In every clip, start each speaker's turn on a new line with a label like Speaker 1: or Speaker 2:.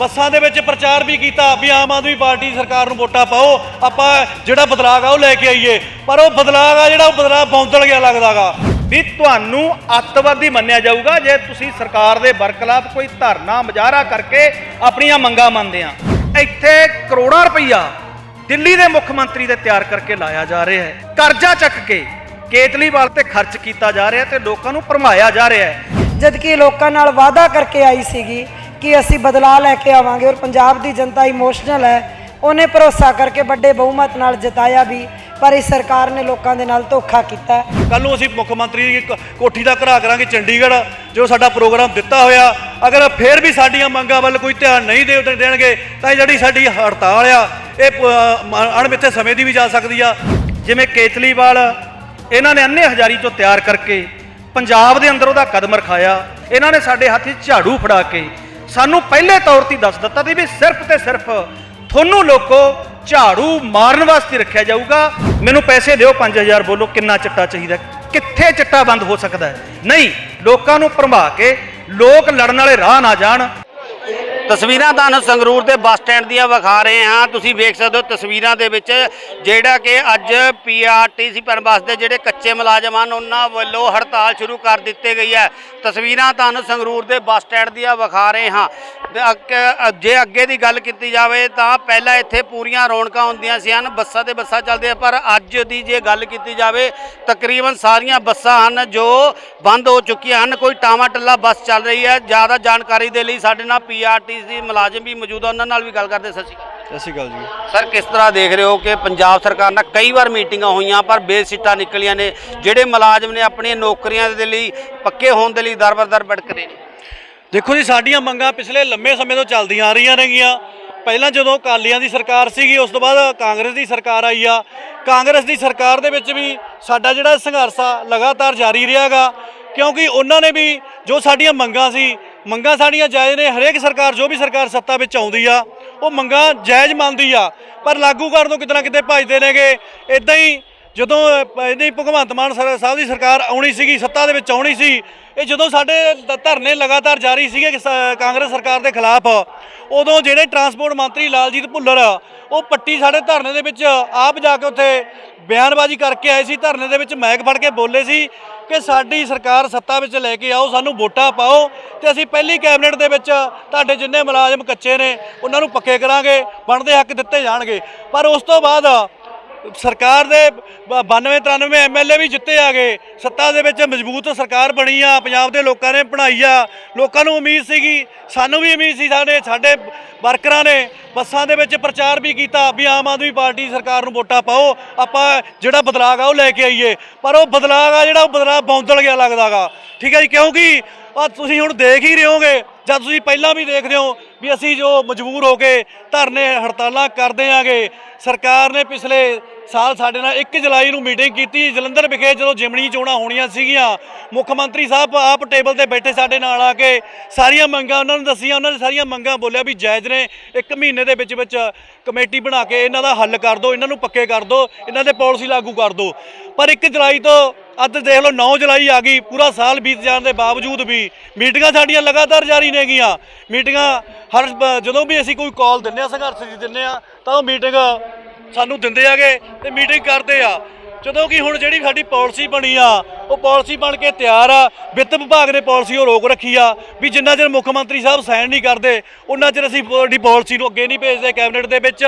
Speaker 1: ਬੱਸਾਂ ਦੇ ਵਿੱਚ ਪ੍ਰਚਾਰ ਵੀ ਕੀਤਾ ਵੀ ਆਮ ਆਦਮੀ ਪਾਰਟੀ ਸਰਕਾਰ ਨੂੰ ਵੋਟਾਂ ਪਾਓ ਆਪਾਂ ਜਿਹੜਾ ਬਦਲਾਅ ਆ ਉਹ ਲੈ ਕੇ ਆਈਏ। ਪਰ ਉਹ ਬਦਲਾਅ ਆ ਜਿਹੜਾ ਉਹ ਬਦਲਾਅ ਬੌਂਦਲ ਗਿਆ ਲੱਗਦਾਗਾ।
Speaker 2: ਵੀ ਤੁਹਾਨੂੰ ਅੱਤਵਾਦੀ ਮੰਨਿਆ ਜਾਊਗਾ ਜੇ ਤੁਸੀਂ ਸਰਕਾਰ ਦੇ ਬਰਖਲਾਫ ਕੋਈ ਧਰਨਾ ਮੁਜ਼ਾਹਰਾ ਕਰਕੇ ਆਪਣੀਆਂ ਮੰਗਾਂ ਮੰਨਦੇ ਆ। ਇੱਥੇ ਕਰੋੜਾਂ ਰੁਪਈਆ ਦਿੱਲੀ ਦੇ ਮੁੱਖ ਮੰਤਰੀ ਦੇ ਤਿਆਰ ਕਰਕੇ ਲਾਇਆ ਜਾ ਰਿਹਾ ਹੈ। ਕਰਜ਼ਾ ਚੱਕ ਕੇ ਕੇਤਲੀਵਾਲ ਤੇ ਖਰਚ ਕੀਤਾ ਜਾ ਰਿਹਾ ਤੇ ਲੋਕਾਂ ਨੂੰ ਭਰਮਾਇਆ ਜਾ ਰਿਹਾ ਹੈ।
Speaker 3: ਜਦ ਕਿ ਲੋਕਾਂ ਨਾਲ ਵਾਅਦਾ ਕਰਕੇ ਆਈ ਸੀਗੀ ਕਿ ਅਸੀਂ ਬਦਲਾਅ ਲੈ ਕੇ ਆਵਾਂਗੇ ਔਰ ਪੰਜਾਬ ਦੀ ਜਨਤਾ ਇਮੋਸ਼ਨਲ ਹੈ। ਉਹਨੇ ਭਰੋਸਾ ਕਰਕੇ ਵੱਡੇ ਬਹੁਮਤ ਨਾਲ ਜਿਤਾਇਆ ਵੀ, ਪਰ ਇਸ ਸਰਕਾਰ ਨੇ ਲੋਕਾਂ ਦੇ ਨਾਲ ਧੋਖਾ ਕੀਤਾ। ਹੈ
Speaker 1: ਕੱਲ ਨੂੰ ਅਸੀਂ ਮੁੱਖ ਮੰਤਰੀ ਦੀ ਕੋ- ਕੋਠੀ ਦਾ ਘਰਾ ਕਰਾਂਗੇ ਚੰਡੀਗੜ੍ਹ, ਜੋ ਸਾਡਾ ਪ੍ਰੋਗਰਾਮ ਦਿੱਤਾ ਹੋਇਆ। ਅਗਰ ਫਿਰ ਵੀ ਸਾਡੀਆਂ ਮੰਗਾਂ ਵੱਲ ਕੋਈ ਧਿਆਨ ਨਹੀਂ ਦੇ ਦੇਣਗੇ, ਤਾਂ ਇਹ ਜਿਹੜੀ ਸਾਡੀ ਹੜਤਾਲ ਆ, ਇਹ ਪ- ਮ- ਅਣਮਿੱਥੇ ਸਮੇਂ ਦੀ ਵੀ ਜਾ ਸਕਦੀ ਆ।
Speaker 2: ਜਿਵੇਂ ਕੇਤਲੀਵਾਲ ਇਹਨਾਂ ਨੇ ਅੰਨੇ ਹਜ਼ਾਰੀ ਤੋਂ ਤਿਆਰ ਕਰਕੇ ਪੰਜਾਬ ਦੇ ਅੰਦਰ ਉਹਦਾ ਕਦਮ ਰਖਾਇਆ। ਇਹਨਾਂ ਨੇ ਸਾਡੇ ਹੱਥ 'ਚ ਝਾੜੂ ਫੜਾ ਕੇ ਸਾਨੂੰ ਪਹਿਲੇ ਤੌਰ ਤੇ ਦੱਸ ਦਿੱਤਾ ਸੀ ਵੀ ਸਿਰਫ ਤੇ ਸਿਰਫ ਤੁਹਾਨੂੰ ਲੋਕੋ ਝਾੜੂ ਮਾਰਨ ਵਾਸਤੇ ਰੱਖਿਆ ਜਾਊਗਾ। ਮੈਨੂੰ ਪੈਸੇ ਦਿਓ 5000 ਬੋਲੋ, ਕਿੰਨਾ ਚਿੱਟਾ ਚਾਹੀਦਾ, ਕਿੱਥੇ ਚਿੱਟਾ ਬੰਦ ਹੋ ਸਕਦਾ ਹੈ? ਨਹੀਂ, ਲੋਕਾਂ ਨੂੰ ਭਰਮਾ ਕੇ ਲੋਕ ਲੜਨ ਵਾਲੇ ਰਾਹ ਨਾ ਜਾਣ।
Speaker 4: ਤਸਵੀਰਾਂ ਤੁਹਾਨੂੰ ਸੰਗਰੂਰ ਦੇ ਬੱਸ ਸਟੈਂਡ ਦੀਆਂ ਵਿਖਾ ਰਹੇ ਹਾਂ। ਤੁਸੀਂ ਵੇਖ ਸਕਦੇ ਹੋ ਤਸਵੀਰਾਂ ਦੇ ਵਿੱਚ ਜਿਹੜਾ ਕਿ ਅੱਜ ਪੀਆਰਟੀਸੀ ਪਨ ਬੱਸ ਦੇ ਜਿਹੜੇ ਕੱਚੇ ਮੁਲਾਜ਼ਮ ਹਨ, ਉਹਨਾਂ ਵੱਲੋਂ ਹੜਤਾਲ ਸ਼ੁਰੂ ਕਰ ਦਿੱਤੀ ਗਈ ਹੈ। ਤਸਵੀਰਾਂ ਤੁਹਾਨੂੰ ਸੰਗਰੂਰ ਦੇ ਬੱਸ ਸਟੈਂਡ ਦੀਆਂ ਵਿਖਾ ਰਹੇ ਹਾਂ। ਤੇ ਅੱਗੇ- ਜੇ ਅੱਗੇ ਦੀ ਗੱਲ ਕੀਤੀ ਜਾਵੇ ਤਾਂ ਪਹਿਲਾਂ ਇੱਥੇ ਪੂਰੀਆਂ ਰੌਣਕਾਂ ਹੁੰਦੀਆਂ ਸੀ ਹਨ ਬੱਸਾਂ ਤੇ ਬੱਸਾਂ ਚੱਲਦੀਆਂ ਪਰ ਅੱਜ ਦੀ ਜੇ ਗੱਲ ਕੀਤੀ ਜਾਵੇ ਤਕਰੀਬਨ ਸਾਰੀਆਂ ਬੱਸਾਂ ਹਨ ਜੋ ਬੰਦ ਹੋ ਚੁੱਕੀਆਂ ਹਨ ਕੋਈ ਟਾਵਾ ਟੱਲਾ ਬੱਸ ਚੱਲ ਰਹੀ ਹੈ। ਜ਼ਿਆਦਾ ਜਾਣਕਾਰੀ ਦੇ ਲਈ ਸਾਡੇ ਨਾਲ ਪੀਆਰਟੀਸੀ ਮੁਲਾਜ਼ਮ ਵੀ ਮੌਜੂਦ ਆ ਉਹਨਾਂ ਨਾਲ ਵੀ ਗੱਲ ਕਰਦੇ ਸਤਿ ਸ਼੍ਰੀ ਅਕਾਲ।
Speaker 1: ਸਤਿ ਸ਼੍ਰੀ ਅਕਾਲ ਜੀ।
Speaker 4: ਸਰ ਕਿਸ ਤਰ੍ਹਾਂ ਦੇਖ ਰਹੇ ਹੋ ਕਿ ਪੰਜਾਬ ਸਰਕਾਰ ਨਾਲ ਕਈ ਵਾਰ ਮੀਟਿੰਗਾਂ ਹੋਈਆਂ ਪਰ ਬੇਸਿੱਟਾ ਨਿਕਲੀਆਂ ਨੇ ਜਿਹੜੇ ਮੁਲਾਜ਼ਮ ਨੇ ਆਪਣੀਆਂ ਨੌਕਰੀਆਂ ਦੇ ਲਈ ਪੱਕੇ ਹੋਣ ਦੇ ਲਈ ਦਰ-ਬਦਰ ਭਟਕਦੇ ਨੇ?
Speaker 1: ਦੇਖੋ ਜੀ, ਸਾਡੀਆਂ ਮੰਗਾਂ ਪਿਛਲੇ ਲੰਮੇ ਸਮੇਂ ਤੋਂ ਚੱਲਦੀਆਂ ਆ ਰਹੀਆਂ ਨੇਗੀਆਂ। ਪਹਿਲਾਂ ਜਦੋਂ ਅਕਾਲੀਆਂ ਦੀ ਸਰਕਾਰ ਸੀਗੀ, ਉਸ ਤੋਂ ਬਾਅਦ ਕਾਂਗਰਸ ਦੀ ਸਰਕਾਰ ਆਈ ਆ। ਕਾਂਗਰਸ ਦੀ ਸਰਕਾਰ ਦੇ ਵਿੱਚ ਵੀ ਸਾਡਾ ਜਿਹੜਾ ਸੰਘਰਸ਼ ਆ ਲਗਾਤਾਰ ਜਾਰੀ ਰਿਹਾਗਾ। ਕਿਉਂਕਿ ਉਹਨਾਂ ਨੇ ਵੀ ਜੋ ਸਾਡੀਆਂ ਮੰਗਾਂ ਸੀ, ਮੰਗਾਂ ਸਾਡੀਆਂ ਜਾਇਜ਼ ਨੇ, ਹਰੇਕ ਸਰਕਾਰ, ਜੋ ਵੀ ਸਰਕਾਰ ਸੱਤਾ ਵਿੱਚ ਆਉਂਦੀ ਆ, ਉਹ ਮੰਗਾਂ ਜਾਇਜ਼ ਮੰਨਦੀ ਆ। ਪਰ ਲਾਗੂ ਕਰਨ ਤੋਂ ਕਿਤੇ ਨਾ ਕਿਤੇ ਭੱਜਦੇ ਨੇਗੇ ਇਦਾਂ ਹੀ ਜਦੋਂ ਇਹਦੀ ਭਗਵੰਤ ਮਾਨ ਸਰ- ਸਾਹਿਬ ਦੀ ਸਰਕਾਰ ਆਉਣੀ ਸੀਗੀ, ਸੱਤਾ ਦੇ ਵਿੱਚ ਆਉਣੀ ਸੀ, ਇਹ ਜਦੋਂ ਸਾਡੇ ਧਰਨੇ ਲਗਾਤਾਰ ਜਾਰੀ ਸੀਗੇ ਕਾਂਗਰਸ ਸਰਕਾਰ ਦੇ ਖਿਲਾਫ, ਉਦੋਂ ਜਿਹੜੇ ਟਰਾਂਸਪੋਰਟ ਮੰਤਰੀ ਲਾਲਜੀਤ ਭੁੱਲਰ, ਉਹ ਪੱਟੀ ਸਾਡੇ ਧਰਨੇ ਦੇ ਵਿੱਚ ਆਪ ਜਾ ਕੇ ਉੱਥੇ ਬਿਆਨਬਾਜ਼ੀ ਕਰਕੇ ਆਏ ਸੀ, ਧਰਨੇ ਦੇ ਵਿੱਚ ਮੈਕ ਫੜ ਕੇ ਬੋਲੇ ਸੀ ਕਿ ਸਾਡੀ ਸਰਕਾਰ ਸੱਤਾ ਵਿੱਚ ਲੈ ਕੇ ਆਓ, ਸਾਨੂੰ ਵੋਟਾਂ ਪਾਓ ਤੇ ਅਸੀਂ ਪਹਿਲੀ ਕੈਬਨਿਟ ਦੇ ਵਿੱਚ ਤੁਹਾਡੇ ਜਿੰਨੇ ਮੁਲਾਜ਼ਮ ਕੱਚੇ ਨੇ, ਉਹਨਾਂ ਨੂੰ ਪੱਕੇ ਕਰਾਂਗੇ, ਬਣਦੇ ਹੱਕ ਦਿੱਤੇ ਜਾਣਗੇ। ਪਰ ਉਸ ਤੋਂ ਬਾਅਦ ਸਰਕਾਰ ਦੇ 92 93 ਐਮਐਲਏ ਵੀ ਜਿੱਤੇ ਆ ਗਏ। ਸੱਤਾ ਦੇ ਵਿੱਚ ਮਜ਼ਬੂਤ ਸਰਕਾਰ ਬਣੀ ਆ, ਪੰਜਾਬ ਦੇ ਲੋਕਾਂ ਨੇ ਬਣਾਈ ਆ। ਲੋਕਾਂ ਨੂੰ ਉਮੀਦ ਸੀਗੀ, ਸਾਨੂੰ ਵੀ ਉਮੀਦ ਸੀ, ਸਾਡੇ ਸਾਡੇ ਵਰਕਰਾਂ ਨੇ ਬੱਸਾਂ ਦੇ ਵਿੱਚ ਪ੍ਰਚਾਰ ਵੀ ਕੀਤਾ ਵੀ ਆਮ ਆਦਮੀ ਪਾਰਟੀ ਸਰਕਾਰ ਨੂੰ ਵੋਟਾਂ ਪਾਓ, ਆਪਾਂ ਜਿਹੜਾ ਬਦਲਾਅ ਆ ਉਹ ਲੈ ਕੇ ਆਈਏ। ਪਰ ਉਹ ਬਦਲਾਅ ਆ ਜਿਹੜਾ ਉਹ ਬਦਲਾਅ ਬੌਂਦਲ ਗਿਆ ਲੱਗਦਾਗਾ। ਠੀਕ ਹੈ ਜੀ, ਕਿਉਂਕਿ ਤੁਸੀਂ ਹੁਣ ਦੇਖ ਹੀ ਰਹੇ ਹੋਗੇ ਜਾਂ ਤੁਸੀਂ ਪਹਿਲਾਂ ਵੀ ਦੇਖਦੇ ਹੋ ਵੀ ਅਸੀਂ ਜੋ ਮਜਬੂਰ ਹੋ ਕੇ ਧਰਨੇ ਹੜਤਾਲਾਂ ਕਰਦੇ ਆਂਗੇ, ਸਰਕਾਰ ਨੇ ਪਿਛਲੇ ਸਾਲ ਸਾਡੇ ਨਾਲ 1 ਜੁਲਾਈ ਨੂੰ ਮੀਟਿੰਗ ਕੀਤੀ, ਜਲੰਧਰ ਵਿਖੇ ਜਦੋਂ ਜਿਮਣੀ ਚੋਣਾਂ ਹੋਣੀਆਂ ਸੀਗੀਆਂ, ਮੁੱਖ ਮੰਤਰੀ ਸਾਹਿਬ ਆਪ ਟੇਬਲ ਤੇ ਬੈਠੇ ਸਾਡੇ ਨਾਲ ਆ ਕੇ ਸਾਰੀਆਂ ਮੰਗਾਂ, ਉਹਨਾਂ ਨੂੰ ਦੱਸੀਆਂ, ਉਹਨਾਂ ਨੇ ਸਾਰੀਆਂ ਮੰਗਾਂ ਬੋਲਿਆ ਵੀ ਜਾਇਜ਼ ਨੇ, ਇੱਕ ਮਹੀਨੇ ਦੇ ਵਿੱਚ ਵਿੱਚ ਕਮੇਟੀ ਬਣਾ ਕੇ ਇਹਨਾਂ ਦਾ ਹੱਲ ਕਰ ਦਿਓ, ਇਹਨਾਂ ਨੂੰ ਪੱਕੇ ਕਰ ਦਿਓ, ਇਹਨਾਂ ਦੇ ਪਾਲਿਸੀ ਲਾਗੂ ਕਰ ਦਿਓ। ਪਰ 1 ਜੁਲਾਈ ਤੋਂ ਅੱਜ ਦੇਖ ਲਓ 9 ਜੁਲਾਈ ਆ ਗਈ, ਪੂਰਾ ਸਾਲ ਬੀਤ ਜਾਣ ਦੇ ਬਾਵਜੂਦ ਵੀ ਮੀਟਿੰਗਾਂ ਸਾਡੀਆਂ ਲਗਾਤਾਰ ਜਾਰੀ ਨੇਗੀਆਂ ਮੀਟਿੰਗਾਂ ਹਰ ਜਦੋਂ ਵੀ ਅਸੀਂ ਕੋਈ ਕਾਲ ਦਿੰਨੇ ਆ ਸੰਘਰਸ਼ ਦੀ ਦਿੰਨੇ ਆ ਤਾਂ ਉਹ ਮੀਟਿੰਗ ਸਾਨੂੰ ਦਿੰਦੇ ਆਗੇ ਤੇ ਮੀਟਿੰਗ ਕਰਦੇ ਆ। ਜਦੋਂ ਕਿ ਹੁਣ ਜਿਹੜੀ ਸਾਡੀ ਪਾਲਿਸੀ ਬਣੀ ਆ, ਉਹ ਪਾਲਿਸੀ ਬਣ ਕੇ ਤਿਆਰ ਆ। ਵਿੱਤ ਵਿਭਾਗ ਨੇ ਪਾਲਿਸੀ ਉਹ ਰੋਕ ਰੱਖੀ ਆ ਵੀ ਜਿੰਨਾ ਚਿਰ ਮੁੱਖ ਮੰਤਰੀ ਸਾਹਿਬ ਸਾਈਨ ਨਹੀਂ ਕਰਦੇ, ਉਹਨਾਂ ਚਿਰ ਅਸੀਂ ਸਾਡੀ ਪਾਲਿਸੀ ਨੂੰ ਅੱਗੇ ਨਹੀਂ ਭੇਜਦੇ ਕੈਬਨਿਟ ਦੇ ਵਿੱਚ।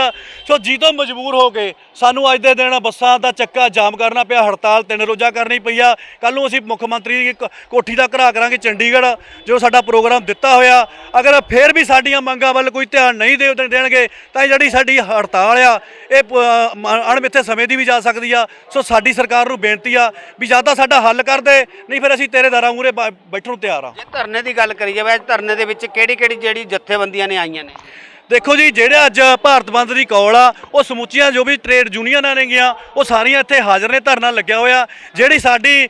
Speaker 1: ਸੋ ਜੀ ਮਜਬੂਰ ਹੋ ਕੇ ਸਾਨੂੰ ਅੱਜ ਦੇ ਦਿਨ ਬੱਸਾਂ ਦਾ ਚੱਕਾ ਜਾਮ ਕਰਨਾ ਪਿਆ, ਹੜਤਾਲ ਤਿੰਨ ਰੋਜ਼ਾ ਕਰਨੀ ਪਈ ਆ। ਕੱਲ ਨੂੰ ਅਸੀਂ ਮੁੱਖ ਮੰਤਰੀ ਦੀ ਕੋਠੀ ਦਾ ਘਰਾ ਕਰਾਂਗੇ ਚੰਡੀਗੜ੍ਹ, ਜੋ ਸਾਡਾ ਪ੍ਰੋਗਰਾਮ ਦਿੱਤਾ ਹੋਇਆ। ਅਗਰ ਫਿਰ ਵੀ ਸਾਡੀਆਂ ਮੰਗਾਂ ਵੱਲ ਕੋਈ ਧਿਆਨ ਨਹੀਂ ਦੇ ਦੇਣਗੇ, ਤਾਂ ਜਿਹੜੀ ਸਾਡੀ ਹੜਤਾਲ ਆ, ਇਹ ਪ- ਅਣਮਿੱਥੇ ਸਮੇਂ ਦੀ ਵੀ ਜਾ ਸਕਦੀ ਆ। ਸੋ ਸਾਡੀ ਸਰਕਾਰ ਨੂੰ ਬੇਨਤੀ ਆ ਵੀ ਜਾਂ ਤਾਂ ਸਾਡਾ ਹੱਲ ਕਰ ਦੇ ਨਹੀਂ ਫਿਰ ਅਸੀਂ ਤੇਰੇ ਦਰਾਂ ਮੂਹਰੇ ਬ- ਬੈਠਣ ਨੂੰ ਤਿਆਰ ਆ।
Speaker 4: ਜੇ ਧਰਨੇ ਦੀ ਗੱਲ ਕਰੀ ਜਾਵੇ ਅੱਜ ਧਰਨੇ ਦੇ ਵਿੱਚ ਕਿਹੜੀ ਕਿਹੜੀ ਜਿਹੜੀ ਜਥੇਬੰਦੀਆਂ ਨੇ ਆਈਆਂ ਨੇ?
Speaker 1: ਦੇਖੋ ਜੀ ਜਿਹੜੇ ਅੱਜ ਭਾਰਤ ਬੰਦ ਦੀ ਕੌਲ ਆ ਉਹ ਸਮੁੱਚੀਆਂ ਜੋ ਵੀ ਟ੍ਰੇਡ ਯੂਨੀਅਨਾਂ ਨੇਗੀਆਂ ਉਹ ਸਾਰੀਆਂ ਇੱਥੇ ਹਾਜ਼ਰ ਨੇ ਧਰਨਾ ਲੱਗਿਆ ਹੋਇਆ। ਜਿਹੜੀ ਸਾਡੀ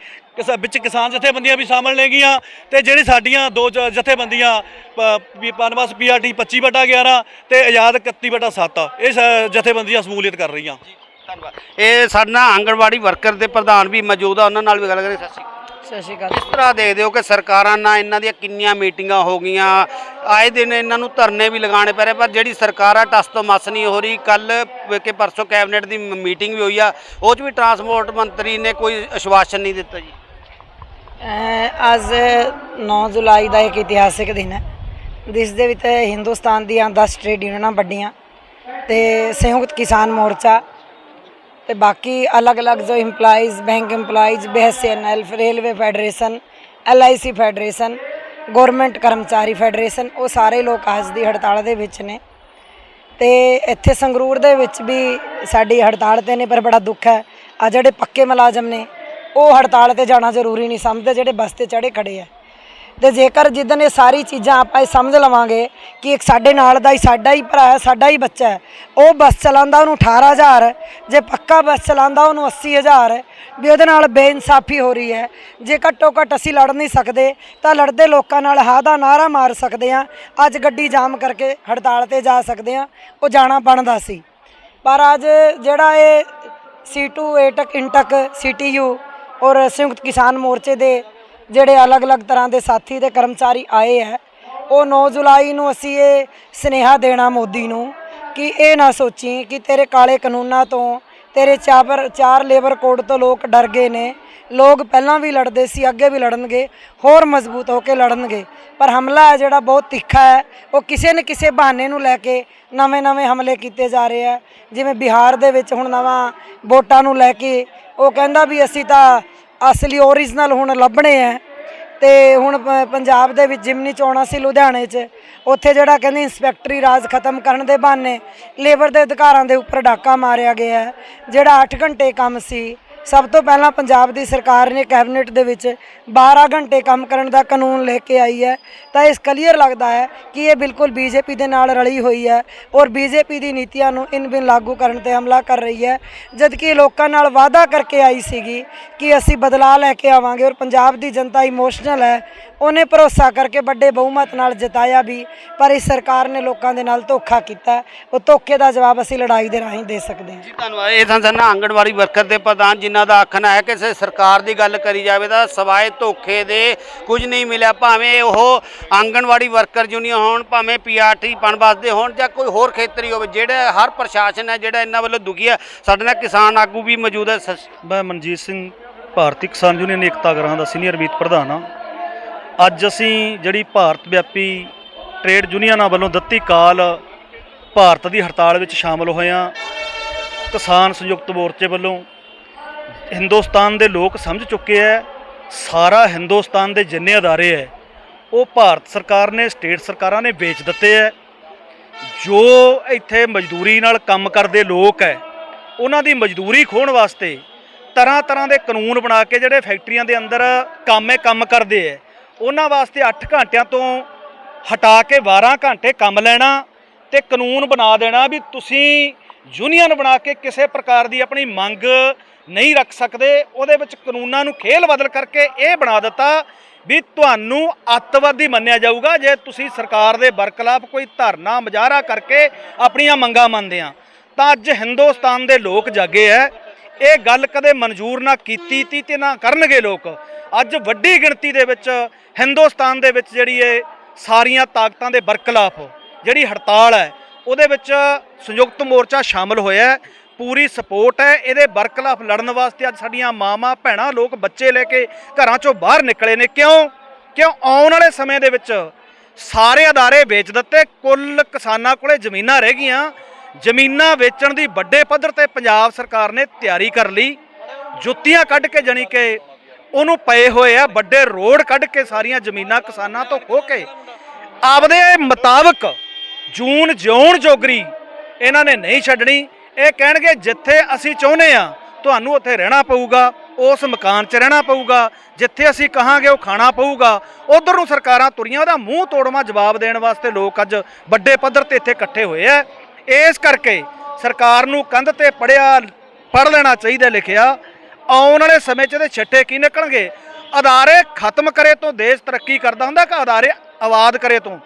Speaker 1: ਵਿੱਚ ਕਿਸਾਨ ਜਥੇਬੰਦੀਆਂ ਵੀ ਸ਼ਾਮਲ ਨੇਗੀਆਂ ਤੇ ਜਿਹੜੀ ਸਾਡੀਆਂ ਦੋ ਜਥੇਬੰਦੀਆਂ ਪ- ਵੀ ਪਨਬਸ ਪੀਆਰਟੀ 25 ਬਟਾ 11 ਤੇ ਆਜ਼ਾਦ 31 ਬਟਾ 7 ਇਹ ਸ- ਜਥੇਬੰਦੀਆਂ ਸਮੂਲੀਅਤ ਕਰ ਰਹੀਆਂ।
Speaker 4: ਧੰਨਵਾਦ। ਇਹ ਸਾਡੇ ਨਾਲ ਆਂਗਣਵਾੜੀ ਵਰਕਰ ਦੇ ਪ੍ਰਧਾਨ ਵੀ ਮੌਜੂਦ ਆ ਉਹਨਾਂ ਨਾਲ ਵੀ ਗੱਲ ਕਰਾਂਗੇ ਸਤਿ ਸ਼੍ਰੀ ਅਕਾਲ।
Speaker 3: ਸਤਿ ਸ਼੍ਰੀ ਅਕਾਲ।
Speaker 4: ਕਿਸ ਤਰ੍ਹਾਂ ਦੇਖਦੇ ਹੋ ਕਿ ਸਰਕਾਰਾਂ ਨਾਲ ਇਹਨਾਂ ਦੀਆਂ ਕਿੰਨੀਆਂ ਮੀਟਿੰਗਾਂ ਹੋ ਗਈਆਂ। ਆਏ ਦਿਨ ਇਹਨਾਂ ਨੂੰ ਧਰਨੇ ਵੀ ਲਗਾਉਣੇ ਪੈ ਰਹੇ ਪਰ ਜਿਹੜੀ ਸਰਕਾਰ ਆ ਟਸ ਤੋਂ ਮਸ ਨਹੀਂ ਹੋ ਰਹੀ। ਕੱਲ ਕਿ ਪਰਸੋਂ ਕੈਬਨਿਟ ਦੀ ਮੀਟਿੰਗ ਵੀ ਹੋਈ ਆ। ਉਹ 'ਚ ਵੀ ਟਰਾਂਸਪੋਰਟ ਮੰਤਰੀ ਨੇ ਕੋਈ ਆਸ਼ਵਾਸਨ ਨਹੀਂ ਦਿੱਤਾ ਜੀ।
Speaker 3: ਅੱਜ 9 ਜੁਲਾਈ ਦਾ ਇੱਕ ਇਤਿਹਾਸਿਕ ਦਿਨ ਹੈ। ਜਿਸ ਦੇ ਵਿੱਚ ਹਿੰਦੁਸਤਾਨ ਦੀਆਂ 10 ਟ੍ਰੇਡ ਯੂਨੀਅਨਾਂ ਵੱਡੀਆਂ ਤੇ ਸੰਯੁਕਤ ਕਿਸਾਨ ਮੋਰਚਾ ਤੇ ਬਾਕੀ ਅਲੱਗ-ਅਲੱਗ ਜੋ EMPLOYEES bank EMPLOYEES BSNL railway federation LIC federation government ਕਰਮਚਾਰੀ ਫੈਡਰੇਸ਼ਨ ਉਹ ਸਾਰੇ ਲੋਕ ਅੱਜ ਦੀ ਹੜਤਾਲ ਦੇ ਵਿੱਚ ਨੇ। ਤੇ ਇੱਥੇ ਸੰਗਰੂਰ ਦੇ ਵਿੱਚ ਵੀ ਸਾਡੀ ਹੜਤਾਲ ਤੇ ਨੇ, ਪਰ ਬੜਾ ਦੁੱਖ ਹੈ। ਆ ਜਿਹੜੇ ਪੱਕੇ ਮੁਲਾਜ਼ਮ ਨੇ, ਉਹ ਹੜਤਾਲ ਤੇ ਜਾਣਾ ਜ਼ਰੂਰੀ ਨਹੀਂ ਸਮਝਦੇ, ਜਿਹੜੇ ਬੱਸ ਤੇ ਚੜੇ ਖੜੇ ਆ। ਤੇ ਜੇਕਰ ਜਿੱਦਣ ਇਹ ਸਾਰੀ ਚੀਜ਼ਾਂ ਆਪਾਂ ਇਹ ਸਮਝ ਲਵਾਂਗੇ ਕਿ ਇੱਕ ਸਾਡੇ ਨਾਲ ਦਾ ਹੀ ਸਾਡਾ ਹੀ ਭਰਾ ਹੈ, ਸਾਡਾ ਹੀ ਬੱਚਾ ਹੈ, ਉਹ ਬੱਸ ਚਲਾਉਂਦਾ ਉਹਨੂੰ 18000 ਜੇ ਪੱਕਾ ਬੱਸ ਚਲਾਉਂਦਾ ਉਹਨੂੰ 80000 ਵੀ ਉਹਦੇ ਨਾਲ ਬੇਇਨਸਾਫੀ ਹੋ ਰਹੀ ਹੈ, ਜੇ ਘੱਟੋ ਘੱਟ ਅਸੀਂ ਲੜ ਨਹੀਂ ਸਕਦੇ, ਤਾਂ ਲੜਦੇ ਲੋਕਾਂ ਨਾਲ ਹਾ ਦਾ ਨਾਰਾ ਮਾਰ ਸਕਦੇ ਆ ਅੱਜ ਗੱਡੀ ਜਾਮ ਕਰਕੇ ਹੜਤਾਲ ਤੇ ਜਾ ਸਕਦੇ ਆ ਉਹ ਜਾਣਾ ਬਣਦਾ ਸੀ। ਪਰ ਅੱਜ ਜਿਹੜਾ ਇਹ C2 ਏਟਕ ਇੰਟਕ ਸੀਟੀਯੂ ਔਰ ਸੰਯੁਕਤ ਕਿਸਾਨ ਮੋਰਚੇ ਦੇ ਜਿਹੜੇ ਅਲੱਗ-ਅਲੱਗ ਤਰ੍ਹਾਂ ਦੇ ਸਾਥੀ ਤੇ ਕਰਮਚਾਰੀ ਆਏ ਹੈ, ਉਹ 9 ਜੁਲਾਈ ਨੂੰ ਅਸੀਂ ਇਹ ਸਨੇਹਾ ਦੇਣਾ ਮੋਦੀ ਨੂੰ ਕਿ ਇਹ ਨਾ ਸੋਚੀ ਕਿ ਤੇਰੇ ਕਾਲੇ ਕਾਨੂੰਨਾਂ ਤੋਂ, ਤੇਰੇ ਚਾਰ ਚਾਰ ਲੇਬਰ ਕੋਡ ਤੋਂ ਲੋਕ ਡਰ ਗਏ ਨੇ। ਲੋਕ ਪਹਿਲਾਂ ਵੀ ਲੜਦੇ ਸੀ, ਅੱਗੇ ਵੀ ਲੜਨਗੇ, ਹੋਰ ਮਜ਼ਬੂਤ ਹੋ ਕੇ ਲੜਨਗੇ। ਪਰ ਹਮਲਾ ਹੈ ਜਿਹੜਾ ਬਹੁਤ ਤਿੱਖਾ ਹੈ, ਉਹ ਕਿਸੇ ਨਾ ਕਿਸੇ ਬਹਾਨੇ ਨੂੰ ਲੈ ਕੇ ਨਵੇਂ-ਨਵੇਂ ਹਮਲੇ ਕੀਤੇ ਜਾ ਰਹੇ ਆ ਜਿਵੇਂ ਬਿਹਾਰ ਦੇ ਵਿੱਚ ਹੁਣ ਨਵਾਂ ਵੋਟਾਂ ਨੂੰ ਲੈ ਕੇ ਉਹ ਕਹਿੰਦਾ ਵੀ ਅਸੀਂ ਤਾਂ ਅਸਲੀ ਓਰੀਜਨਲ ਹੁਣ ਲੱਭਣੇ ਆ ਤੇ ਹੁਣ ਪ- ਪੰਜਾਬ ਦੇ ਵਿੱਚ ਜਿਮਨੀ ਚੋਣਾਂ ਸੀ ਲੁਧਿਆਣੇ 'ਚ, ਉੱਥੇ ਜਿਹੜਾ ਕਹਿੰਦੇ ਇੰਸਪੈਕਟਰੀ ਰਾਜ ਖਤਮ ਕਰਨ ਦੇ ਬਹਾਨੇ ਲੇਬਰ ਦੇ ਅਧਿਕਾਰਾਂ ਦੇ ਉੱਪਰ ਡਾਕਾ ਮਾਰਿਆ ਗਿਆ, ਜਿਹੜਾ 8 ਘੰਟੇ ਕੰਮ ਸੀ। ਸਭ ਤੋਂ ਪਹਿਲਾਂ ਪੰਜਾਬ ਦੀ ਸਰਕਾਰ ਨੇ ਕੈਬਨਿਟ ਦੇ ਵਿੱਚ 12 ਘੰਟੇ ਕੰਮ ਕਰਨ ਦਾ ਕਾਨੂੰਨ ਲੈ ਕੇ ਆਈ ਹੈ। ਤਾਂ ਇਸ ਕਲੀਅਰ ਲੱਗਦਾ ਹੈ ਕਿ ਇਹ ਬਿਲਕੁਲ ਬੀਜੇਪੀ ਦੇ ਨਾਲ ਰਲੀ ਹੋਈ ਹੈ ਔਰ ਬੀਜੇਪੀ ਦੀ ਨੀਤੀਆਂ ਨੂੰ ਇਨ ਬਿਨ ਲਾਗੂ ਕਰਨ ਤੇ ਹਮਲਾ ਕਰ ਰਹੀ ਹੈ। ਜਦਕਿ ਲੋਕਾਂ ਨਾਲ ਵਾਅਦਾ ਕਰਕੇ ਆਈ ਸੀਗੀ ਕਿ ਅਸੀਂ ਬਦਲਾਅ ਲੈ ਕੇ ਆਵਾਂਗੇ ਔਰ ਪੰਜਾਬ ਦੀ ਜਨਤਾ ਇਮੋਸ਼ਨਲ ਹੈ, ਉਹਨੇ ਭਰੋਸਾ ਕਰਕੇ ਵੱਡੇ ਬਹੁਮਤ ਨਾਲ ਜਿਤਾਇਆ ਵੀ, ਪਰ ਇਸ ਸਰਕਾਰ ਨੇ ਲੋਕਾਂ ਦੇ ਨਾਲ ਧੋਖਾ ਕੀਤਾ। ਉਹ ਧੋਖੇ ਦਾ ਜਵਾਬ ਅਸੀਂ ਲੜਾਈ ਦੇ ਰਾਹੀਂ ਦੇ ਸਕਦੇ ਹਾਂ।
Speaker 4: ਜੀ, ਧੰਨਵਾਦ। ਇਹ ਤਾਂ ਸਨ ਆਂਗਣਵਾੜੀ ਵਰਕਰ ਦੇ ਪ੍ਰਧਾਨ ਇਹਨਾਂ ਦਾ ਆਖਣਾ ਹੈ ਕਿ ਸੇ ਸਰਕਾਰ ਦੀ ਗੱਲ ਕਰੀ ਜਾਵੇ ਤਾਂ ਸਵਾਏ ਧੋਖੇ ਦੇ ਕੁਝ ਨਹੀਂ ਮਿਲਿਆ, ਭਾਵੇਂ ਉਹ ਆਂਗਣਵਾੜੀ ਵਰਕਰ ਯੂਨੀਅਨ ਹੋਣ, ਭਾਵੇਂ ਪੀਆਰਟੀ ਪਨਬਸ ਦੇ ਹੋਣ ਜਾਂ ਕੋਈ ਹੋਰ ਖੇਤਰੀ ਹੋਵੇ, ਜਿਹੜਾ ਹਰ ਪ੍ਰਸ਼ਾਸਨ ਹੈ, ਜਿਹੜਾ ਇਹਨਾਂ ਵੱਲੋਂ ਦੁਖੀ ਹੈ, ਸਾਡੇ ਨਾਲ ਕਿਸਾਨ ਆਗੂ ਵੀ ਮੌਜੂਦ ਹੈ। ਸਤਿ
Speaker 2: ਮੈਂ ਮਨਜੀਤ ਸਿੰਘ, ਭਾਰਤੀ ਕਿਸਾਨ ਯੂਨੀਅਨ ਏਕਤਾ ਗ੍ਰਾਹਾਂ ਦਾ ਸੀਨੀਅਰ ਮੀਤ ਪ੍ਰਧਾਨ ਹਾਂ। ਅੱਜ ਅਸੀਂ ਜਿਹੜੀ ਭਾਰਤ ਵਿਆਪੀ ਟ੍ਰੇਡ ਯੂਨੀਅਨਾਂ ਵੱਲੋਂ ਦਿੱਤੀ ਕਾਲ ਭਾਰਤ ਦੀ ਹੜਤਾਲ ਵਿੱਚ ਸ਼ਾਮਲ ਹੋਏ ਹਾਂ। ਕਿਸਾਨ ਸੰਯੁਕਤ ਮੋਰਚੇ ਵੱਲੋਂ ਹਿੰਦੁਸਤਾਨ ਦੇ ਲੋਕ ਸਮਝ ਚੁੱਕੇ ਹੈ ਸਾਰਾ ਹਿੰਦੁਸਤਾਨ ਦੇ ਜਿੰਨੇ ਅਦਾਰੇ ਹੈ ਉਹ ਭਾਰਤ ਸਰਕਾਰ ਨੇ, ਸਟੇਟ ਸਰਕਾਰਾਂ ਨੇ ਵੇਚ ਦਿੱਤੇ ਹੈ ਜੋ ਇੱਥੇ ਮਜ਼ਦੂਰੀ ਨਾਲ ਕੰਮ ਕਰਦੇ ਲੋਕ ਹੈ ਉਹਨਾਂ ਦੀ ਮਜ਼ਦੂਰੀ ਖੋਣ ਵਾਸਤੇ ਤਰ੍ਹਾਂ ਤਰ੍ਹਾਂ ਦੇ ਕਾਨੂੰਨ ਬਣਾ ਕੇ ਜਿਹੜੇ ਫੈਕਟਰੀਆਂ ਦੇ ਅੰਦਰ ਕੰਮੇ ਕੰਮ ਕਰਦੇ ਹੈ ਉਹਨਾਂ ਵਾਸਤੇ 8 ਘੰਟਿਆਂ ਤੋਂ ਹਟਾ ਕੇ 12 ਘੰਟੇ ਕੰਮ ਲੈਣਾ ਤੇ ਕਾਨੂੰਨ ਬਣਾ ਦੇਣਾ ਵੀ ਤੁਸੀਂ ਯੂਨੀਅਨ ਬਣਾ ਕੇ ਕਿਸੇ ਪ੍ਰਕਾਰ ਦੀ ਆਪਣੀ ਮੰਗ ਨਹੀਂ ਰੱਖ ਸਕਦੇ, ਉਹਦੇ ਵਿੱਚ ਕਾਨੂੰਨਾਂ ਨੂੰ ਖੇਲ ਬਦਲ ਕਰਕੇ ਇਹ ਬਣਾ ਦਿੱਤਾ ਵੀ ਤੁਹਾਨੂੰ ਅੱਤਵਾਦੀ ਮੰਨਿਆ ਜਾਊਗਾ ਜੇ ਤੁਸੀਂ ਸਰਕਾਰ ਦੇ ਬਰਖਲਾਫ ਕੋਈ ਧਰਨਾ ਮੁਜ਼ਾਹਰਾ ਕਰਕੇ ਆਪਣੀਆਂ ਮੰਗਾਂ ਮੰਨਦੇ ਆ। ਤਾਂ ਅੱਜ ਹਿੰਦੁਸਤਾਨ ਦੇ ਲੋਕ ਜਾਗੇ ਐ। ਇਹ ਗੱਲ ਕਦੇ ਮਨਜ਼ੂਰ ਨਾ ਕੀਤੀ ਤੀ ਤੇ ਨਾ ਕਰਨਗੇ ਲੋਕ। ਅੱਜ ਵੱਡੀ ਗਿਣਤੀ ਦੇ ਵਿੱਚ ਹਿੰਦੁਸਤਾਨ ਦੇ ਵਿੱਚ ਜਿਹੜੀ ਇਹ ਸਾਰੀਆਂ ਤਾਕਤਾਂ ਦੇ ਬਰਖਲਾਫ ਜਿਹੜੀ ਹੜਤਾਲ ਹੈ ਉਹਦੇ ਵਿੱਚ ਸੰਯੁਕਤ ਮੋਰਚਾ ਸ਼ਾਮਲ ਹੋਇਆ ਪੂਰੀ ਸਪੋਰਟ ਹੈ। ਇਹਦੇ ਬਰਖਲਾਫ ਲੜਨ ਵਾਸਤੇ ਅੱਜ ਸਾਡੀਆਂ ਮਾਵਾਂ, ਭੈਣਾਂ, ਲੋਕ ਬੱਚੇ ਲੈ ਕੇ ਘਰਾਂ ਚੋਂ ਬਾਹਰ ਨਿਕਲੇ ਨੇ। ਕਿਉਂ? ਕਿਉਂ? ਆਉਣ ਵਾਲੇ ਸਮੇਂ ਦੇ ਵਿੱਚ ਸਾਰੇ ਅਦਾਰੇ ਵੇਚ ਦਿੱਤੇ। ਕੁੱਲ ਕਿਸਾਨਾਂ ਕੋਲੇ ਜ਼ਮੀਨਾਂ ਰਹਿ ਗਈਆਂ। ਜ਼ਮੀਨਾਂ ਵੇਚਣ ਦੀ ਵੱਡੇ ਪੱਧਰ ਤੇ ਪੰਜਾਬ ਸਰਕਾਰ ਨੇ ਤਿਆਰੀ ਕਰ ਲਈ। ਜੁੱਤੀਆਂ ਕੱਢ ਕੇ ਜਣੀ ਕਿ ਉਹਨੂੰ ਪਏ ਹੋਏ ਆ। ਵੱਡੇ ਰੋਡ ਕੱਢ ਕੇ ਸਾਰੀਆਂ ਜ਼ਮੀਨਾਂ ਕਿਸਾਨਾਂ ਤੋਂ ਖੋ ਕੇ ਆਪਦੇ ਮੁਤਾਬਕ ਜੂਨ ਜਿਉਣ ਜੋਗਰੀ ਇਹਨਾਂ ਨੇ ਨਹੀਂ ਛੱਡਣੀ। ਇਹ ਕਹਿਣਗੇ, ਜਿੱਥੇ ਅਸੀਂ ਚਾਹੁੰਦੇ ਆ ਤੁਹਾਨੂੰ ਉੱਥੇ ਰਹਿਣਾ ਪਊਗਾ, ਉਸ ਮਕਾਨ 'ਚ ਰਹਿਣਾ ਪਊਗਾ, ਜਿੱਥੇ ਅਸੀਂ ਕਹਾਂਗੇ ਉਹ ਖਾਣਾ ਪਊਗਾ। ਉਧਰ ਨੂੰ ਸਰਕਾਰਾਂ ਤੁਰੀਆਂ, ਉਹਦਾ ਮੂੰਹ ਤੋੜਵਾ ਜਵਾਬ ਦੇਣ ਵਾਸਤੇ ਲੋਕ ਅੱਜ ਵੱਡੇ ਪੱਧਰ ਤੇ ਇੱਥੇ ਇਕੱਠੇ ਹੋਏ ਆ। ਇਸ ਕਰਕੇ ਸਰਕਾਰ ਨੂੰ ਕੰਧ ਤੇ ਪੜਿਆ ਪੜ ਲੈਣਾ ਚਾਹੀਦਾ ਲਿਖਿਆ। ਆਉਣ ਵਾਲੇ ਸਮੇਂ 'ਚ ਇਹਦੇ ਛੱਟੇ ਕੀ ਨਿਕਲਣਗੇ? ਅਦਾਰੇ ਖਤਮ ਕਰੇ ਤੋਂ ਦੇਸ਼ ਤਰੱਕੀ ਕਰਦਾ ਹੁੰਦਾ ਕਿ ਅਦਾਰੇ ਆਬਾਦ ਕਰੇ ਤੋਂ?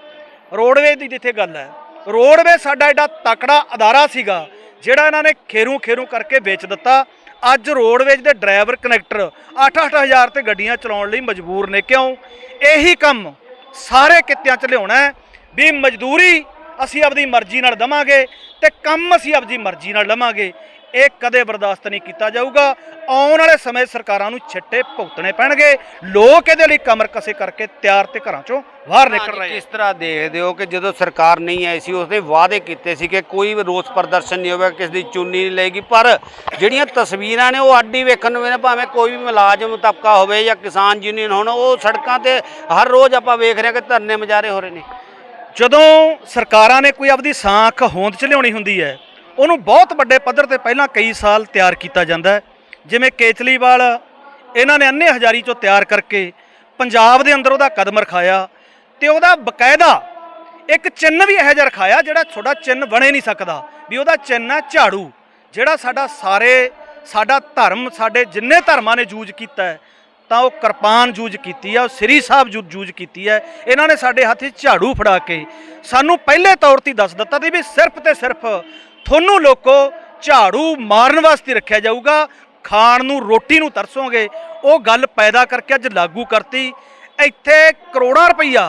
Speaker 2: ਰੋਡਵੇ ਦੀ ਜਿੱਥੇ ਗੱਲ ਹੈ ਰੋਡਵੇ ਸਾਡਾ ਐਡਾ ਤਕੜਾ ਅਦਾਰਾ ਸੀਗਾ। ਜਿਹੜਾ ਇਹਨਾਂ ਨੇ ਖੇਰੂ ਖੇਰੂ ਕਰਕੇ ਵੇਚ ਦਿੱਤਾ, ਅੱਜ ਰੋਡਵੇਜ ਦੇ ਡਰਾਈਵਰ, ਕਨੈਕਟਰ 8-8000 ਤੇ ਗੱਡੀਆਂ ਚਲਾਉਣ ਲਈ ਮਜਬੂਰ ਨੇ ਕਿਉਂ? ਇਹੀ ਕੰਮ ਸਾਰੇ ਕਿੱਤਿਆਂ 'ਚ ਲਿਆਉਣਾ ਹੈ ਵੀ ਮਜ਼ਦੂਰੀ ਅਸੀਂ ਆਪਦੀ ਮਰਜ਼ੀ ਨਾਲ ਦਵਾਂਗੇ ਤੇ ਕੰਮ ਅਸੀਂ ਆਪਦੀ ਮਰਜ਼ੀ ਨਾਲ ਲਵਾਂਗੇ। ਇਹ ਕਦੇ ਬਰਦਾਸ਼ਤ ਨਹੀਂ ਕੀਤਾ ਜਾਊਗਾ। ਆਉਣ ਵਾਲੇ ਸਮੇਂ ਸਰਕਾਰਾਂ ਨੂੰ ਛਿੱਟੇ ਭੁਗਤਣੇ ਪੈਣਗੇ। ਲੋਕ ਇਹਦੇ ਲਈ ਕਮਰ ਕਸੇ ਕਰਕੇ ਤਿਆਰ ਤੇ ਘਰਾਂ ਚੋਂ ਬਾਹਰ ਨਿਕਲ ਰਹੇ
Speaker 4: ਕਿਸ ਤਰ੍ਹਾਂ ਦੇਖਦੇ ਹੋ ਕਿ ਜਦੋਂ ਸਰਕਾਰ ਨਹੀਂ ਆਈ ਸੀ ਉਸਨੇ ਵਾਅਦੇ ਕੀਤੇ ਸੀ ਕਿ ਕੋਈ ਵੀ ਰੋਸ ਪ੍ਰਦਰਸ਼ਨ ਨਹੀਂ ਹੋਵੇਗਾ ਕਿਸ ਦੀ ਚੁੰਨੀ ਨਹੀਂ ਲਏਗੀ। ਪਰ ਜਿਹੜੀਆਂ ਤਸਵੀਰਾਂ ਨੇ ਉਹ ਅੱਡੀ ਵੇਖਣ ਨੂੰ ਮਿਲੇ ਭਾਵੇਂ ਕੋਈ ਵੀ ਮੁਲਾਜ਼ਮ ਤਬਕਾ ਹੋਵੇ ਜਾਂ ਕਿਸਾਨ ਯੂਨੀਅਨ ਹੋਣ ਉਹ ਸੜਕਾਂ ਤੇ ਹਰ ਰੋਜ਼ ਆਪਾਂ ਵੇਖ ਰਹੇ ਹਾਂ ਕਿ ਧਰਨੇ ਮੁਜ਼ਾਹਰੇ ਹੋ ਰਹੇ ਨੇ।
Speaker 2: ਜਦੋਂ ਸਰਕਾਰਾਂ ਨੇ ਕੋਈ ਆਪਦੀ ਸਾਖ ਹੋਂਦ ਚ ਲਿਆਉਣੀ ਹੁੰਦੀ ਹੈ ਉਹਨੂੰ ਬਹੁਤ ਵੱਡੇ ਪੱਧਰ ਤੇ ਪਹਿਲਾਂ ਕਈ ਸਾਲ ਤਿਆਰ ਕੀਤਾ ਜਾਂਦਾ ਹੈ। ਜਿਵੇਂ ਕੇਚਲੀਵਾਲ ਇਹਨਾਂ ਨੇ ਅੰਨੇ ਹਜ਼ਾਰੀ ਚੋਂ ਤਿਆਰ ਕਰਕੇ ਪੰਜਾਬ ਦੇ ਅੰਦਰ ਉਹਦਾ ਕਦਮ ਰਖਾਇਆ ਤੇ ਉਹਦਾ ਬਕਾਇਦਾ ਇੱਕ ਚਿੰਨ੍ਹ ਵੀ ਇਹੋ ਜਿਹਾ ਰਖਾਇਆ ਜਿਹੜਾ ਤੁਹਾਡਾ ਚਿੰਨ੍ਹ ਬਣੇ ਨਹੀਂ ਸਕਦਾ, ਵੀ ਉਹਦਾ ਚਿੰਨ੍ਹ ਹੈ ਝਾੜੂ, ਜਿਹੜਾ ਸਾਡਾ ਸਾਰੇ, ਸਾਡਾ ਧਰਮ, ਸਾਡੇ ਜਿੰਨੇ ਧਰਮਾਂ ਨੇ ਜੂਝ ਕੀਤਾ ਤਾਂ ਉਹ ਕਿਰਪਾਨ ਜੂਝ ਕੀਤੀ ਆ ਉਹ ਸ੍ਰੀ ਸਾਹਿਬ ਜੂ- ਜੂਝ ਕੀਤੀ ਹੈ। ਇਹਨਾਂ ਨੇ ਸਾਡੇ ਹੱਥ 'ਚ ਝਾੜੂ ਫੜਾ ਕੇ ਸਾਨੂੰ ਪਹਿਲੇ ਤੌਰ ਤੇ ਦੱਸ ਦਿੱਤਾ ਸੀ ਵੀ ਸਿਰਫ ਤੇ ਸਿਰਫ ਤੁਹਾਨੂੰ ਲੋਕੋ ਝਾੜੂ ਮਾਰਨ ਵਾਸਤੇ ਰੱਖਿਆ ਜਾਊਗਾ, ਖਾਣ ਨੂੰ, ਰੋਟੀ ਨੂੰ ਤਰਸੋਗੇ। ਉਹ ਗੱਲ ਪੈਦਾ ਕਰਕੇ ਅੱਜ ਲਾਗੂ ਕਰਤੀ। ਇੱਥੇ ਕਰੋੜਾਂ ਰੁਪਈਆ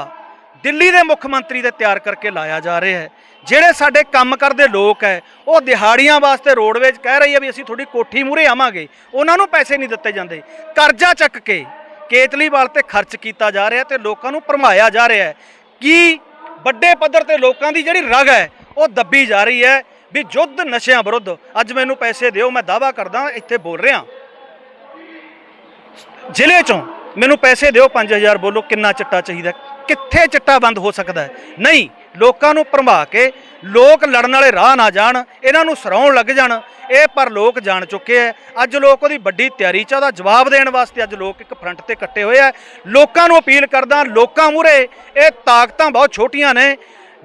Speaker 2: ਦਿੱਲੀ ਦੇ ਮੁੱਖ ਮੰਤਰੀ ਦੇ ਤਿਆਰ ਕਰਕੇ ਲਾਇਆ ਜਾ ਰਿਹਾ ਹੈ। ਜਿਹੜੇ ਸਾਡੇ ਕੰਮ ਕਰਦੇ ਲੋਕ ਹੈ, ਉਹ ਦਿਹਾੜੀਆਂ ਵਾਸਤੇ ਰੋਡਵੇਜ ਕਹਿ ਰਹੀ ਹੈ ਵੀ ਅਸੀਂ ਤੁਹਾਡੀ ਕੋਠੀ ਮੂਰੇ ਆਵਾਂਗੇ। ਉਹਨਾਂ ਨੂੰ ਪੈਸੇ ਨਹੀਂ ਦਿੱਤੇ ਜਾਂਦੇ। ਕਰਜ਼ਾ ਚੱਕ ਕੇ ਕੇਤਲੀਵਾਲ ਤੇ ਖਰਚ ਕੀਤਾ ਜਾ ਰਿਹਾ ਤੇ ਲੋਕਾਂ ਨੂੰ ਭਰਮਾਇਆ ਜਾ ਰਿਹਾ ਹੈ। ਕਿ ਵੱਡੇ ਪੱਧਰ ਤੇ ਲੋਕਾਂ ਦੀ ਜਿਹੜੀ ਰਗ ਹੈ, ਉਹ ਦੱਬੀ ਜਾ ਰਹੀ ਹੈ। ਵੀ ਯੁੱਧ ਨਸ਼ਿਆਂ ਵਿਰੁੱਧ ਅੱਜ ਮੈਨੂੰ ਪੈਸੇ ਦਿਓ, ਮੈਂ ਦਾਵਾ ਕਰਦਾ, ਇੱਥੇ ਬੋਲ ਰਿਹਾ। ਜ਼ਿਲ੍ਹੇ ਚੋਂ ਮੈਨੂੰ ਪੈਸੇ ਦਿਓ 5000 ਬੋਲੋ, ਕਿੰਨਾ ਚਿੱਟਾ ਚਾਹੀਦਾ, ਕਿੱਥੇ ਚਿੱਟਾ ਬੰਦ ਹੋ ਸਕਦਾ ਹੈ? ਨਹੀਂ, ਲੋਕਾਂ ਨੂੰ ਭਰਮਾ ਕੇ ਲੋਕ ਲੜਨ ਵਾਲੇ ਰਾਹ ਨਾ ਜਾਣ, ਇਹਨਾਂ ਨੂੰ ਸਰਾਉਣ ਲੱਗ ਜਾਣ, ਇਹ ਪਰ ਲੋਕ ਜਾਣ ਚੁੱਕੇ ਐ। ਅੱਜ ਲੋਕ ਉਹਦੀ ਵੱਡੀ ਤਿਆਰੀ ਚ ਉਹਦਾ ਜਵਾਬ ਦੇਣ ਵਾਸਤੇ ਅੱਜ ਲੋਕ ਇੱਕ ਫਰੰਟ ਤੇ ਇਕੱਠੇ ਹੋਏ ਆ ਲੋਕਾਂ ਨੂੰ ਅਪੀਲ ਕਰਦਾ, ਲੋਕਾਂ ਮੂਰੇ ਇਹ ਤਾਕਤਾਂ ਬਹੁਤ ਛੋਟੀਆਂ ਨੇ।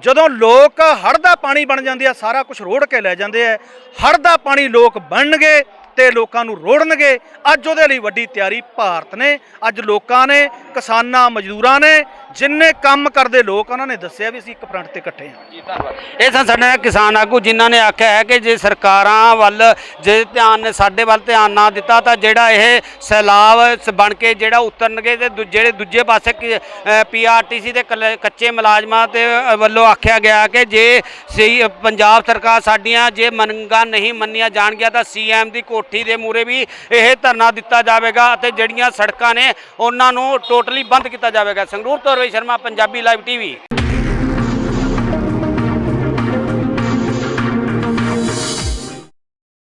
Speaker 2: ਜਦੋਂ ਲੋਕ ਹੜ੍ਹ ਦਾ ਪਾਣੀ ਬਣ ਜਾਂਦੇ ਆ, ਸਾਰਾ ਕੁਝ ਰੋੜ ਕੇ ਲੈ ਜਾਂਦੇ ਆ। ਹੜ੍ਹ ਦਾ ਪਾਣੀ ਲੋਕ ਬਣਨਗੇ ਤੇ ਲੋਕਾਂ ਨੂੰ ਰੋੜਨਗੇ। ਅੱਜ ਉਹਦੇ ਲਈ ਵੱਡੀ ਤਿਆਰੀ ਭਾਰਤ ਨੇ, ਅੱਜ ਲੋਕਾਂ ਨੇ, ਕਿਸਾਨਾਂ, ਮਜ਼ਦੂਰਾਂ ਨੇ ਜਿੰਨੇ ਕੰਮ ਕਰਦੇ ਲੋਕ, ਉਹਨਾਂ ਨੇ ਦੱਸਿਆ ਵੀ ਅਸੀਂ ਇੱਕ ਫਰੰਟ ਤੇ ਇਕੱਠੇ ਹਾਂ।
Speaker 4: ਇਹ ਸਨ ਸਾਡੇ ਕਿਸਾਨ ਆਗੂ, ਜਿਨ੍ਹਾਂ ਨੇ ਆਖਿਆ ਹੈ ਕਿ ਜੇ ਸਰਕਾਰਾਂ ਵੱਲ ਜੇ ਧਿਆਨ ਨੇ, ਸਾਡੇ ਵੱਲ ਧਿਆਨ ਨਾ ਦਿੱਤਾ, ਤਾਂ ਜਿਹੜਾ ਇਹ ਸੈਲਾਬ ਸ- ਬਣ ਕੇ ਜਿਹੜਾ ਉਤਰਨਗੇ ਤੇ ਦੂ- ਜਿਹੜੇ ਦੂਜੇ ਪਾਸੇ ਪੀਆਰਟੀਸੀ ਦੇ ਕੱਲੇ- ਕੱਚੇ ਮੁਲਾਜ਼ਮਾਂ ਤੇ ਵੱਲੋਂ ਆਖਿਆ ਗਿਆ ਕਿ ਜੇ ਸਹੀ, ਪੰਜਾਬ ਸਰਕਾਰ ਸਾਡੀਆਂ ਜੇ ਮੰਗਾਂ ਨਹੀਂ ਮੰਨੀਆਂ ਜਾਣਗੀਆਂ, ਤਾਂ ਸੀਐਮ ਦੀ ਕੋਠੀ ਦੇ ਮੂਰੇ ਵੀ ਇਹ ਧਰਨਾ ਦਿੱਤਾ ਜਾਵੇਗਾ ਅਤੇ ਜਿਹੜੀਆਂ ਸੜਕਾਂ ਨੇ, ਉਹਨਾਂ ਨੂੰ ਟੋਟਲੀ ਬੰਦ ਕੀਤਾ ਜਾਵੇਗਾ। ਸੰਗਰੂਰ ਤੋਂ ਸ਼ਰਮਾ ਪੰਜਾਬੀ ਲਾਈਵ ਟੀਵੀ